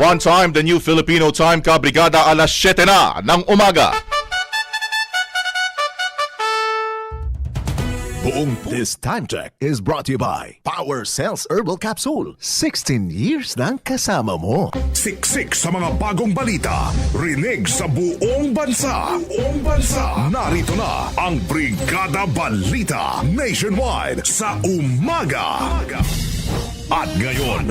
One time, the new Filipino time ka, Brigada alas 7 na ng umaga. Buong This Time Check is brought to you by Power Cells Herbal Capsule. 16 years ng kasama mo. Siksik sa mga bagong balita. Rinig sa buong bansa. Buong bansa. Narito na ang Brigada Balita Nationwide sa umaga. At ngayon,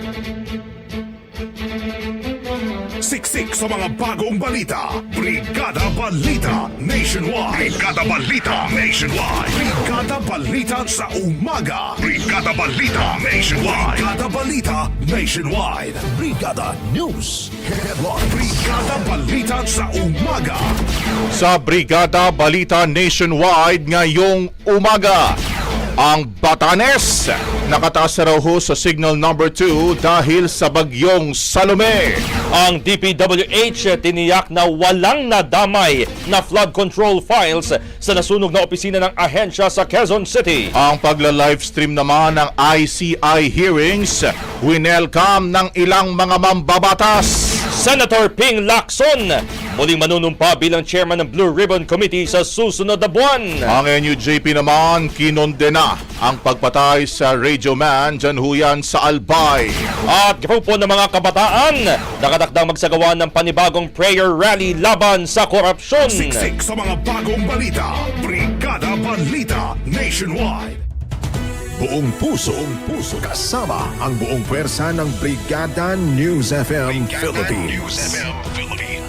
Siksik sa mga bagong balita. Brigada Balita Nationwide. Brigada Balita Nationwide. Brigada Balita sa umaga. Brigada Balita Nationwide. Brigada Balita Nationwide. Brigada News Headline. Brigada Balita sa umaga. Sa Brigada Balita Nationwide ngayong umaga. Ang Batanes nakataas na raw ho sa signal number 2 dahil sa bagyong Salome. Ang DPWH tiniyak na walang nadamay na flood control files sa nasunog na opisina ng ahensya sa Quezon City. Ang pagla-livestream naman ng ICI hearings, winelcome ng ilang mga mambabatas. Senator Ping Lacson muling manunumpa bilang chairman ng Blue Ribbon Committee sa susunod na buwan. Ang NUJP naman kinondena ang pagpatay sa Radio Man dyan huyan sa Albay. At grupo ng mga kabataan nakatakdang magsagawa ng panibagong prayer rally laban sa korupsyon. Siksik sa mga bagong balita. Brigada Balita Nationwide. Buong puso, buong puso kasama ang buong pwersa ng Brigada News FM Philippines.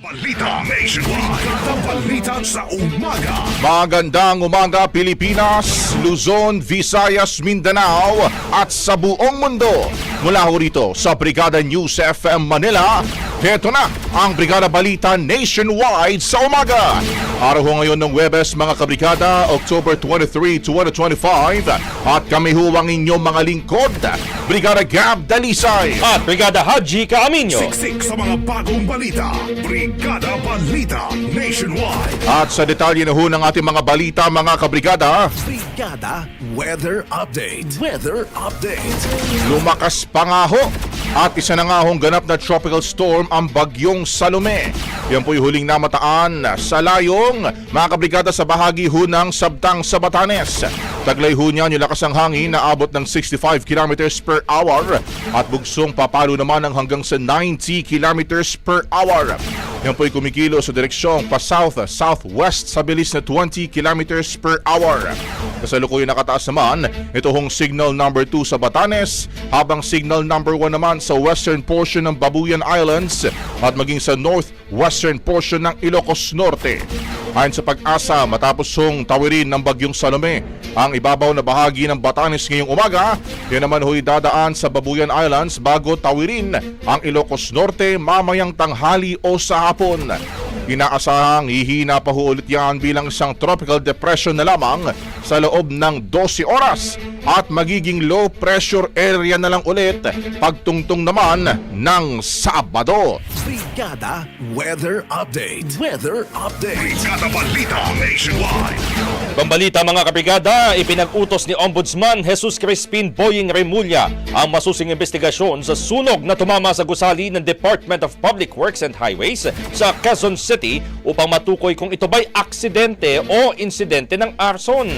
Balita Nationwide. Balita sa umaga. Magandang umaga Pilipinas, Luzon, Visayas, Mindanao at sa buong mundo. Mula ho rito sa Brigada News FM Manila, heto na ang Brigada Balita Nationwide sa umaga. Araw ho ngayon ng Webes mga kabrigada, October 23, 2025 at kami ho ang inyong mga lingkod, Brigada Gab Dalisay. At Brigada Haji Kaaminyo. Siksik sa mga bagong balita. Brigada Balita Nationwide. At sa detalye na ho ng ating mga balita mga kabrigada, Brigada Weather Update. Weather Update. Lumakas pa nga ho at isa na nga hong ganap na tropical storm ang bagyong Salome. Yan po'y huling namataan sa layong mga kabrigada sa bahagi ho ng Sabtang sa Batanes. Taglay ho niyan yung lakas ng hangin na abot ng 65 kilometers per hour at bugsong papalo naman ng hanggang sa 90 kilometers per hour. Yan po'y kumikilo sa direksyong pa-south-southwest sa bilis na 20 kilometers per hour. Kasalukuyan nakataas naman, ito hong signal number 2 sa Batanes, habang signal number 1 naman sa western portion ng Babuyan Islands at maging sa northwestern portion ng Ilocos Norte. Ayon sa pag-asa, matapos hong tawirin ng bagyong Salome, ang ibabaw na bahagi ng Batanes ngayong umaga, yan naman ho'y dadaan sa Babuyan Islands bago tawirin ang Ilocos Norte mamayang tanghali o sa hapon. Inaasahang hihina pa ho ulit yan bilang isang tropical depression na lamang sa loob ng 12 oras at magiging low pressure area na lang ulit pagtungtong naman ng Sabado. Brigada Weather Update. Weather Update. Brigada Balita Nationwide. Pambalita mga kabrigada, ipinag-utos ni Ombudsman Jesus Crispin Boying Remulla ang masusing investigasyon sa sunog na tumama sa gusali ng Department of Public Works and Highways sa Quezon City upang matukoy kung ito ba'y aksidente o insidente ng arson.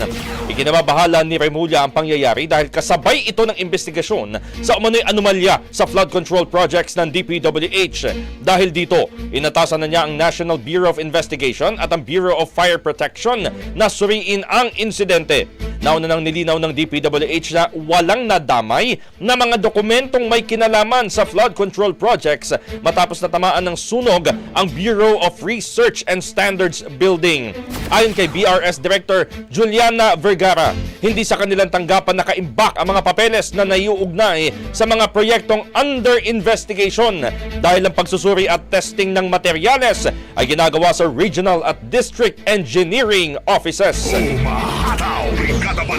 Ikinababahala ni Remulla ang pangyayari dahil kasabay ito ng investigasyon sa umano'y anomalya sa flood control projects ng DPWH. Dahil dito, inatasan na niya ang National Bureau of Investigation at ang Bureau of Fire Protection na suriin ang insidente. Nauna nang nilinaw ng DPWH na walang nadamay na mga dokumentong may kinalaman sa flood control projects matapos natamaan ng sunog ang Bureau of Research and Standards Building. Ayon kay BRS Director Juliana Vergara, hindi sa kanilang tanggapan nakaimbak ang mga papeles na naiuugnay sa mga proyektong under investigation dahil ang pagsusuri at testing ng materyales ay ginagawa sa regional at district engineering offices. Umahataw.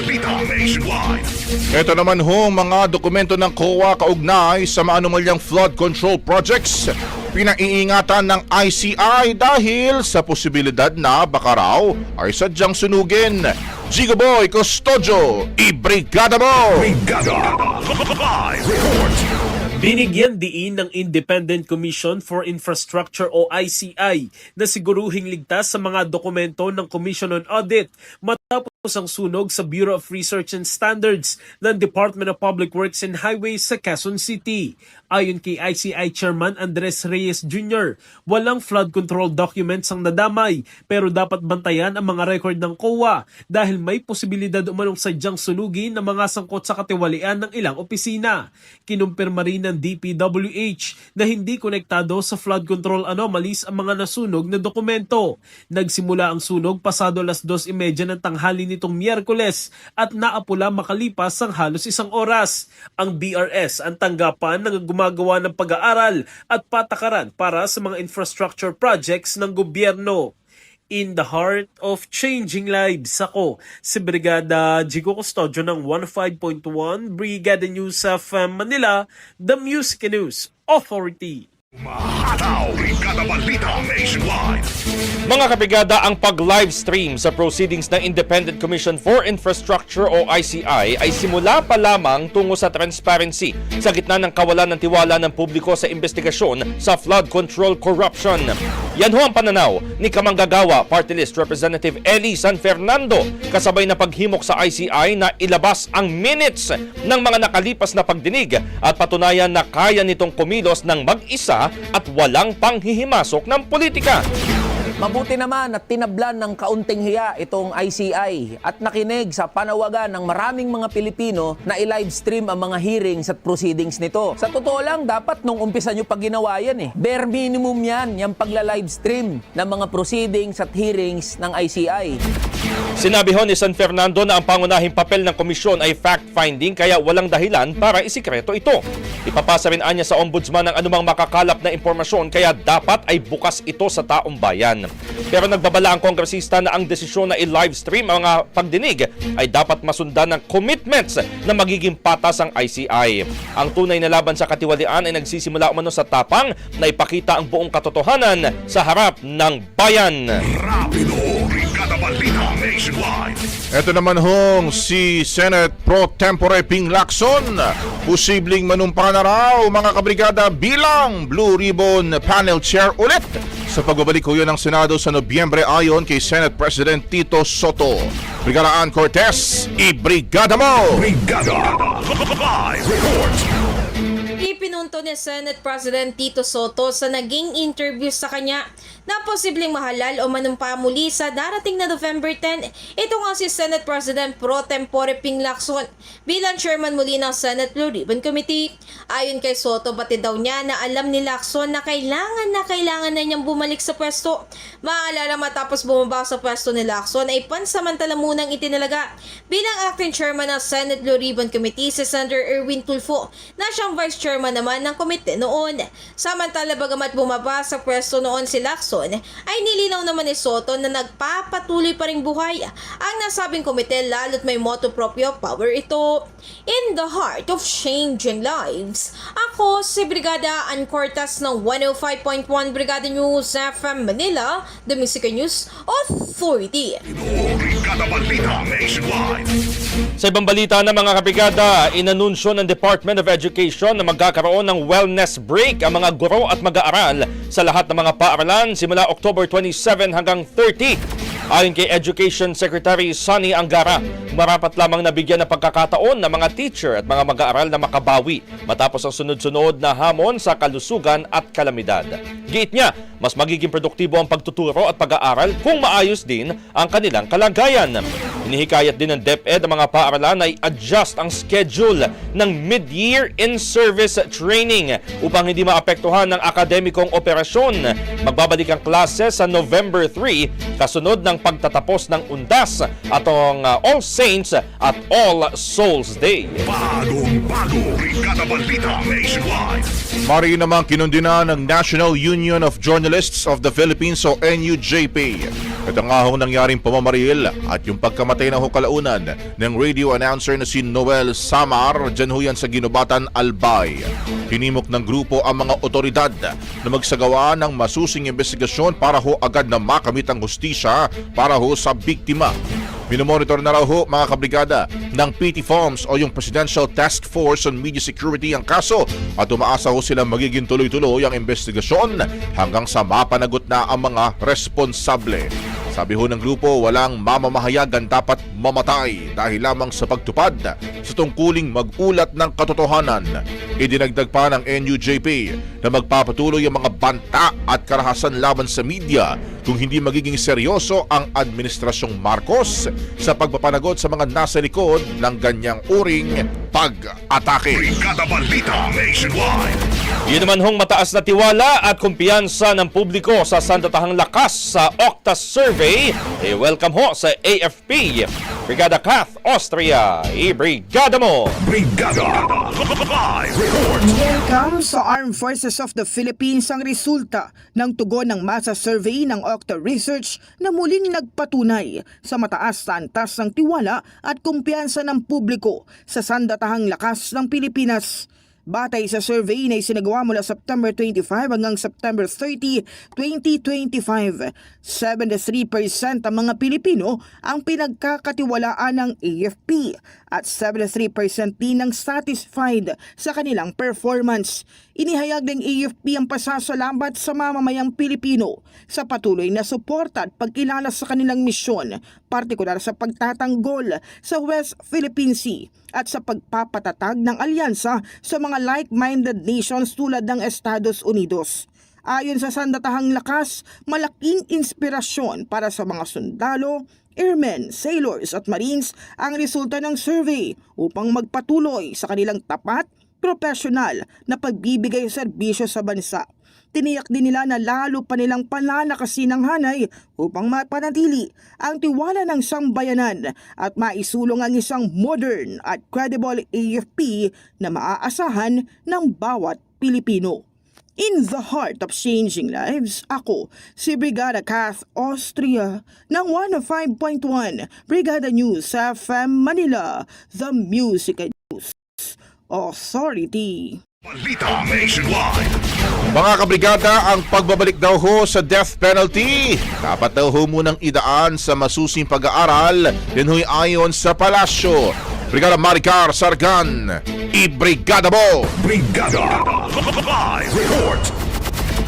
Brigada Balita Nationwide. Ito naman ho mga dokumento ng COA kaugnay sa maanumalyang flood control projects. Pinaiingatan ng ICI dahil sa posibilidad na baka raw ay sadyang sunugin. Giga Boy Custodio, ibrigada mo! Brigada. Live report. Binigyan diin ng Independent Commission for Infrastructure o ICI na siguruhing ligtas sa mga dokumento ng Commission on Audit ang sunog sa Bureau of Research and Standards ng Department of Public Works and Highways sa Quezon City. Ayon kay ICI Chairman Andres Reyes Jr., walang flood control documents ang nadamay pero dapat bantayan ang mga record ng COA dahil may posibilidad umanong sadyang sunugin ng mga sangkot sa katiwalian ng ilang opisina. Kinumpirma rin ng DPWH na hindi konektado sa flood control anomalies ang mga nasunog na dokumento. Nagsimula ang sunog pasado alas 2.30 ng tanghali nitong Miyerkules at naapula makalipas ang halos isang oras. Ang BRS ang tanggapan ng gumagawa ng pag-aaral at patakaran para sa mga infrastructure projects ng gobyerno in the heart of changing lives. Ako, si Brigada Jigo Custodio ng 15.1 Brigada News of Manila, the Music News Authority. Umahataw. Brigada Balita Nationwide. Mga kabrigada, ang pag-live stream sa proceedings ng Independent Commission for Infrastructure o ICI ay simula pa lamang tungo sa transparency sa gitna ng kawalan ng tiwala ng publiko sa investigasyon sa flood control corruption. Yan ho ang pananaw ni Kamanggagawa Party List Representative Eli San Fernando kasabay na paghimok sa ICI na ilabas ang minutes ng mga nakalipas na pagdinig at patunayan na kaya nitong kumilos ng mag-isa at walang panghihimasok ng politika. Mabuti naman at tinablan ng kaunting hiya itong ICI at nakinig sa panawagan ng maraming mga Pilipino na i-livestream ang mga hearings at proceedings nito. Sa totoo lang, dapat nung umpisa nyo pa ginawa yan eh. Bare minimum yan, yung pagla-livestream ng mga proceedings at hearings ng ICI. Sinabi ho ni San Fernando na ang pangunahing papel ng komisyon ay fact-finding kaya walang dahilan para isikreto ito. Ipapasa rin anya sa ombudsman ang anumang makakalap na impormasyon kaya dapat ay bukas ito sa taong bayan. Pero nagbabala ang kongresista na ang desisyon na i-livestream ang mga pagdinig ay dapat masundan ng commitments na magiging patas ang ICI. Ang tunay na laban sa katiwalian ay nagsisimula umano sa tapang na ipakita ang buong katotohanan sa harap ng bayan. Rapido. Brigada Balita Nationwide. Ito naman hong si Senate Pro Tempore Ping Lacson. Posibleng manumpa na raw mga kabrigada bilang Blue Ribbon Panel Chair ulit sa pagbabalik ko yun ng Senado sa Nobyembre ayon kay Senate President Tito Soto. Brigada Ann Cortez, ibrigada mo! Brigada. Live report. Ipinunto ni Senate President Tito Soto sa naging interview sa kanya na posibleng mahalal o manumpa muli sa darating na November 10. Ito nga si Senate President Pro Tempore Ping Lacson bilang chairman muli ng Senate Blue Ribbon Committee. Ayon kay Soto, batid daw niya na alam ni Lacson na kailangan na kailangan na niyang bumalik sa pwesto. Maalala matapos bumaba sa pwesto ni Lacson ay pansamantala munang itinalaga bilang acting chairman ng Senate Blue Ribbon Committee si Senator Erwin Tulfo na siyang vice chairman naman ng komite noon. Samantala bagamat bumaba sa pwesto noon si Lacson ay nilinaw naman ni Soto na nagpapatuloy pa ring buhay ang nasabing komite lalo't may moto proprio power ito. In the heart of changing lives, ako si Brigada Ann Cortas ng 105.1 Brigada News FM Manila, The Music News Authority. Sa ibang balita ng mga kabrigada, inanunsyo ng Department of Education na magkakaroon ng wellness break ang mga guro at mag-aaral sa lahat ng mga paaralan simula October 27 hanggang 30. Ayon kay Education Secretary Sunny Angara, marapat lamang nabigyan ng pagkakataon ng mga teacher at mga mag-aaral na makabawi matapos ang sunod-sunod na hamon sa kalusugan at kalamidad. Giit niya, mas magiging produktibo ang pagtuturo at pag-aaral kung maayos din ang kanilang kalagayan. Inihikayat din ng DepEd ang mga paaralan na i-adjust ang schedule ng mid-year in-service training upang hindi maapektuhan ng akademikong operasyon. Magbabalik ang klase sa November 3 kasunod ng pagtatapos ng undas atong uh, All Saints at All Souls Day. Bagong bago. Brigada Balita Nationwide. Mari naman kinundina ng National Union of Journalists of the Philippines o NUJP. Ito nga hong nangyaring pamamaril at yung pagkamatay na ho kalaunan ng radio announcer na si Noel Samar dyan ho yan sa Ginubatan Albay. Hinimok ng grupo ang mga otoridad na magsagawa ng masusing investigasyon para ho agad na makamit ang hustisya para ho sa biktima. Minomonitor na raw ho mga kabrigada ng PT Farms o yung Presidential Task Force on Media Security ang kaso at umaasa ho silang magiging tuloy-tuloy ang investigasyon hanggang sa mapanagot na ang mga responsable. Sabi ho ng grupo, walang mamamahayagan dapat mamatay dahil lamang sa pagtupad sa tungkuling magulat ng katotohanan. Idinagdag pa ng NUJP na magpapatuloy ang mga banta at karahasan laban sa media kung hindi magiging seryoso ang Administrasyong Marcos sa pagpapanagot sa mga nasa likod ng ganyang uring pag-atake. Brigada Balita Nationwide. Yun naman hong mataas na tiwala at kumpiyansa ng publiko sa sandatahang lakas sa Octa Survey. Eh, welcome ho sa AFP. Brigada Kath, Austria. I-brigada mo! Brigada. Live report. Welcome sa Armed Forces of the Philippines ang resulta ng tugon ng masa survey ng Octa Research na muling nagpatunay sa mataas na antas ng tiwala at kumpiyansa ng publiko sa sandatahang lakas ng Pilipinas. Batay sa survey na isinagawa mula September 25 hanggang September 30, 2025, 73% ang mga Pilipino ang pinagkakatiwalaan ng AFP at 73% din ang satisfied sa kanilang performance. Inihayag ng AFP ang pasasalamat sa mamamayang Pilipino sa patuloy na suporta at pagkilala sa kanilang misyon, partikular sa pagtatanggol sa West Philippine Sea at sa pagpapatatag ng alyansa sa mga like-minded nations tulad ng Estados Unidos. Ayon sa sandatahang lakas, malaking inspirasyon para sa mga sundalo, airmen, sailors at marines ang resulta ng survey upang magpatuloy sa kanilang tapat, profesional na pagbibigay serbisyo sa bansa. Tiniyak din nila na lalo pa nilang pananakasin ang hanay upang mapanatili ang tiwala ng sambayanan at maisulong ang isang modern at credible AFP na maaasahan ng bawat Pilipino. In the heart of changing lives, ako si Brigada Kath Austria ng 105.1 Brigada News FM Manila, The Music Authority. Balita Nationwide. Mga kabrigada, ang pagbabalik daw ho sa death penalty, dapat daw ho munang idaan sa masusing pag-aaral din ho'y ayon sa palasyo. Brigada Maricar Sargan, i-brigada mo! Brigada. Live report.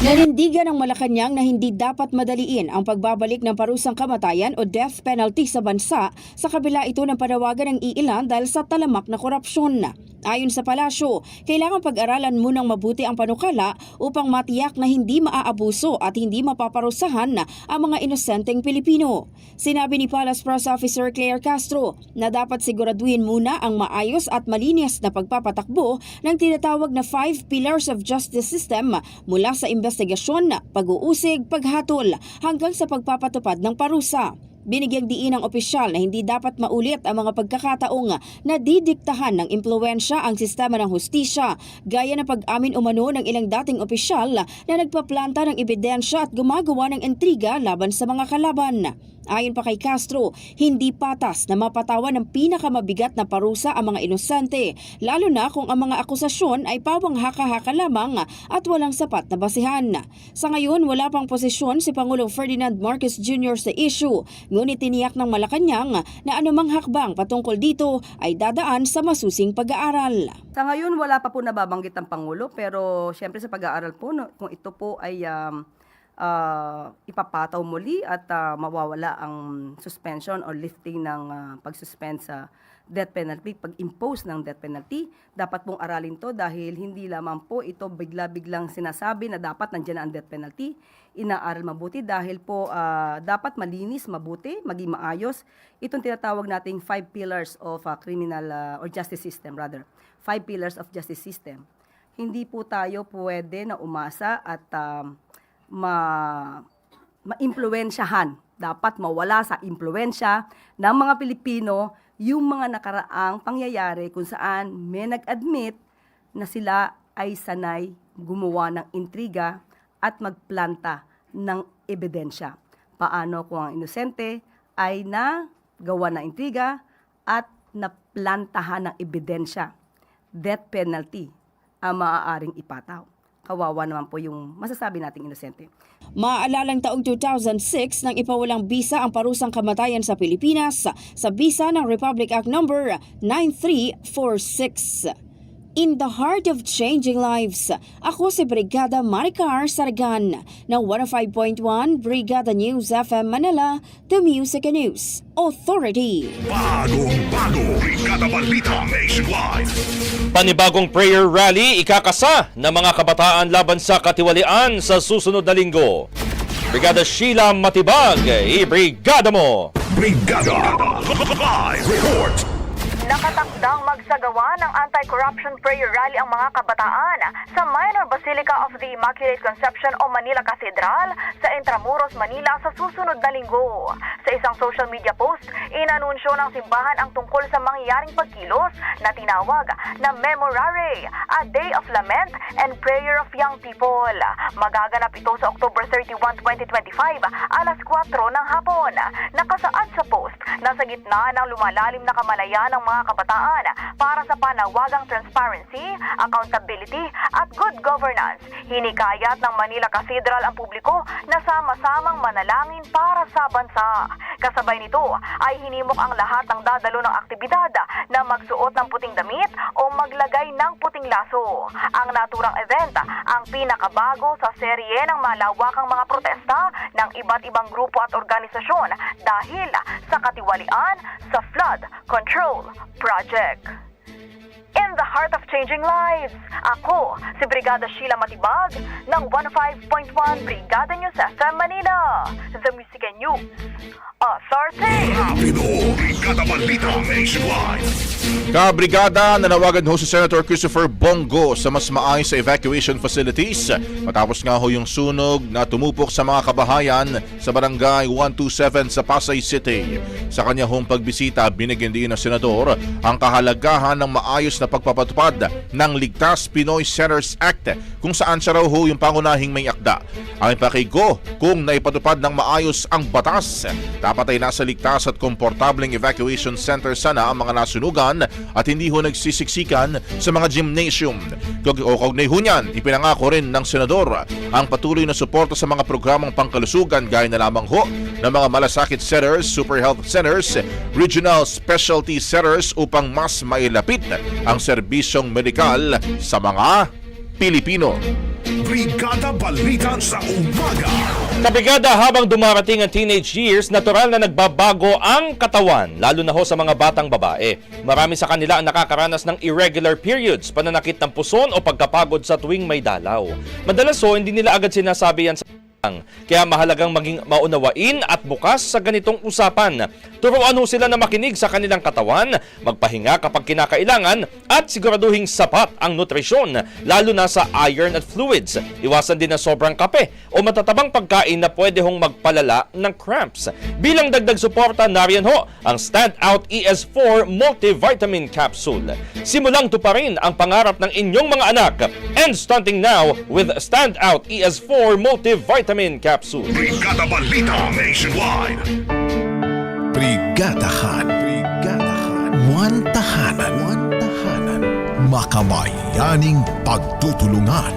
Nanindigan ng Malacanang na hindi dapat madaliin ang pagbabalik ng parusang kamatayan o death penalty sa bansa sa kabila ito ng panawagan ng iilan dahil sa talamak na korupsyon. Ayon sa palasyo, kailangan pag-aralan munang mabuti ang panukala upang matiyak na hindi maaabuso at hindi mapaparusahan ang mga inosenteng Pilipino. Sinabi ni Palace Press Officer Claire Castro na dapat siguraduhin muna ang maayos at malinis na pagpapatakbo ng tinatawag na five pillars of justice system mula sa investigasyon, pag-uusig, paghatol hanggang sa pagpapatupad ng parusa. Binigyang diin ng opisyal na hindi dapat maulit ang mga pagkakataong na didiktahan ng impluensya ang sistema ng hustisya gaya ng pag-amin umano ng ilang dating opisyal na nagpaplanta ng ebidensya at gumagawa ng intriga laban sa mga kalaban. Ayon pa kay Castro, hindi patas na mapatawan ng pinakamabigat na parusa ang mga inosente, lalo na kung ang mga akusasyon ay pawang haka-haka lamang at walang sapat na basihan. Sa ngayon, wala pang posisyon si Pangulong Ferdinand Marcos Jr. sa issue, ngunit tiniyak ng Malacanang na anumang hakbang patungkol dito ay dadaan sa masusing pag-aaral. Sa ngayon, wala pa po nababanggit ang Pangulo, pero siyempre sa pag-aaral po, no, kung ito po ay um, ah, ipapataw muli at ah, mawawala ang suspension or lifting ng ah, pag-suspend sa death penalty, pag-impose ng death penalty, dapat pong aralin to dahil hindi lamang po ito bigla-biglang sinasabi na dapat nandiyan na ang death penalty, inaaral mabuti dahil po ah, dapat malinis, mabuti, maging maayos. Itong tinatawag nating five pillars of ah, criminal ah, or justice system rather. Five pillars of justice system. Hindi po tayo pwede na umasa at um, ma maimpluwensyahan. Dapat mawala sa impluensya ng mga Pilipino yung mga nakaraang pangyayari kung saan may nag-admit na sila ay sanay gumawa ng intriga at magplanta ng ebidensya. Paano kung ang inosente ay nagawa ng intriga at naplantahan ng ebidensya. Death penalty ang maaaring ipataw. Kawawa naman po yung masasabi nating inosente. Maaalalang taong 2006 nang ipawalang bisa ang parusang kamatayan sa Pilipinas sa bisa ng Republic Act No. 9346. In the heart of changing lives, ako si Brigada Maricar Sargan ng 105.1 Brigada News FM Manila, The Music and News Authority. Bagong bago, Brigada Balita Nationwide. Panibagong prayer rally ikakasa ng mga kabataan laban sa katiwalian sa susunod na linggo. Brigada Sheila Matibag, i-brigada mo! Brigada Live Report. Nakatakdang magsagawa ng anti-corruption prayer rally ang mga kabataan sa Minor Basilica of the Immaculate Conception o Manila Cathedral sa Intramuros, Manila sa susunod na linggo. Sa isang social media post, inanunsyo ng simbahan ang tungkol sa mangyayaring pagkilos na tinawag na Memorare, a Day of Lament and Prayer of Young People. Magaganap ito sa October 31, 2025, alas 4 ng hapon. Nakasaad sa post na sa gitna ng lumalalim na kamalayan ng mga kabataan para sa panawagang transparency, accountability at good governance. Hinikayat ng Manila Cathedral ang publiko na sama-samang manalangin para sa bansa. Kasabay nito ay hinimok ang lahat ng dadalo ng aktibidad na magsuot ng puting damit o maglagay ng puting laso. Ang naturang event ang pinakabago sa serye ng malawakang mga protesta ng iba't ibang grupo at organisasyon dahil sa katiwalian sa flood control project. The heart of changing lives, ako si Brigada Sheila Matibag ng 105.1 Brigada News FM Manila, The Music and News Authority. Rapido, Brigada Balita Nationwide. Kabrigada, nanawagan ho si Senator Christopher Bongo sa mas maayos sa evacuation facilities matapos nga ho yung sunog na tumupok sa mga kabahayan sa barangay 127 sa Pasay City. Sa kanya hong pagbisita, binigyan din ng senador ang kahalagahan ng maayos na pagpapatupad ng Ligtas Pinoy Centers Act kung saan siya raw ho yung pangunahing may akda. Ang pakigo kung naipatupad ng maayos ang batas, dapat ay nasa ligtas at komportableng evacuation center sana ang mga nasunugan at hindi ho nagsisiksikan sa mga gymnasium. O kaugnay ho niyan, ipinangako rin ng senador ang patuloy na suporta sa mga programang pangkalusugan gaya na lamang ho ng mga malasakit centers, super health centers, regional specialty centers upang mas mailapit ang serbisyong medikal sa mga Pilipino. Brigada Balita sa Umaga. Kabrigada habang dumarating ang teenage years, natural na nagbabago ang katawan, lalo na ho sa mga batang babae. Marami sa kanila ang nakakaranas ng irregular periods, pananakit ng puson o pagkapagod sa tuwing may dalaw. Madalas ho, hindi nila agad sinasabi yan sa kaya mahalagang maging maunawain at bukas sa ganitong usapan. Turuan ho sila na makinig sa kanilang katawan, magpahinga kapag kinakailangan at siguraduhing sapat ang nutrisyon, lalo na sa iron at fluids. Iwasan din na sobrang kape o matatabang pagkain na pwede hong magpalala ng cramps. Bilang dagdag suporta, nariyan ho ang Standout ES4 Multivitamin Capsule. Simulang tuparin ang pangarap ng inyong mga anak. End stunting now with Standout ES4 Multivitamin Capsule. Brigada Balita Nationwide. Brigadahan. Brigadahan. One tahanan. One tahanan. Makabayaning pagtutulungan.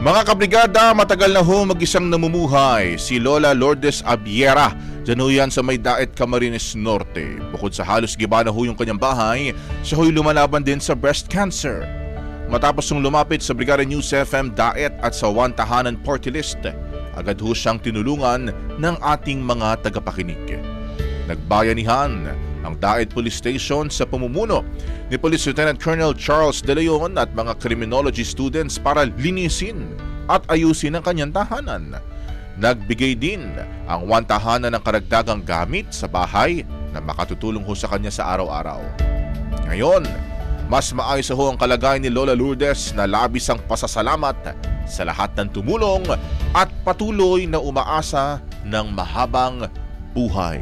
Mga kabrigada, matagal na ho mag-isang namumuhay si Lola Lourdes Abiera. Diyan ho yan sa may Daet Camarines Norte. Bukod sa halos giba na ho yung kanyang bahay, siya ho'y lumalaban din sa breast cancer. Matapos nung lumapit sa Brigada News FM Daet at sa One Tahanan Party List, agad ho siyang tinulungan ng ating mga tagapakinig. Nagbayanihan ang Daet Police Station sa pamumuno ni Police Lieutenant Colonel Charles De Leon at mga criminology students para linisin at ayusin ang kanyang tahanan. Nagbigay din ang one tahanan ng karagdagang gamit sa bahay na makatutulong ho sa kanya sa araw-araw. Ngayon, mas maayos ho ang kalagayan ni Lola Lourdes na labis ang pasasalamat sa lahat ng tumulong at patuloy na umaasa ng mahabang buhay.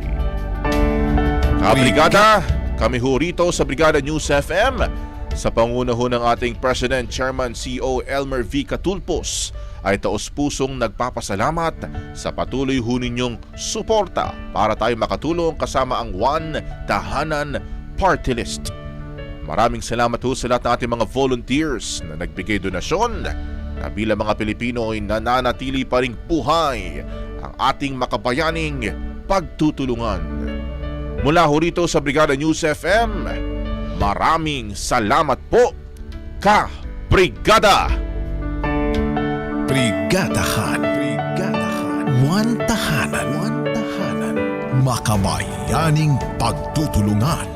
Kabrigada, kami ho rito sa Brigada News FM sa panguna ho ng ating President Chairman CEO Elmer V. Catulpos ay taos-pusong nagpapasalamat sa patuloy ho ninyong suporta para tayo makatulong kasama ang One Tahanan Party List. Maraming salamat ho sa lahat ng ating mga volunteers na nagbigay donasyon na bilang mga Pilipino ay nananatili pa ring buhay ang ating makabayaning pagtutulungan. Mula ho rito sa Brigada News FM, maraming salamat po, Ka Brigada! Brigadahan. Brigadahan. One tahanan. One tahanan. Makabayaning pagtutulungan.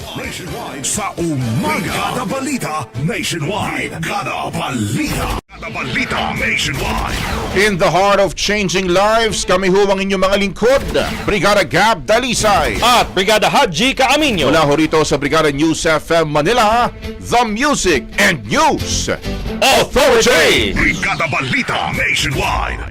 Nationwide sa umaga. Brigada Balita Nationwide. Brigada Balita. Brigada Balita Nationwide. In the heart of changing lives, kami ho ang inyong mga lingkod, Brigada Gab Dalisay. At Brigada Haji Kaaminyo. Mula ho rito sa Brigada News FM Manila, The Music and News Authority! Brigada Balita Nationwide.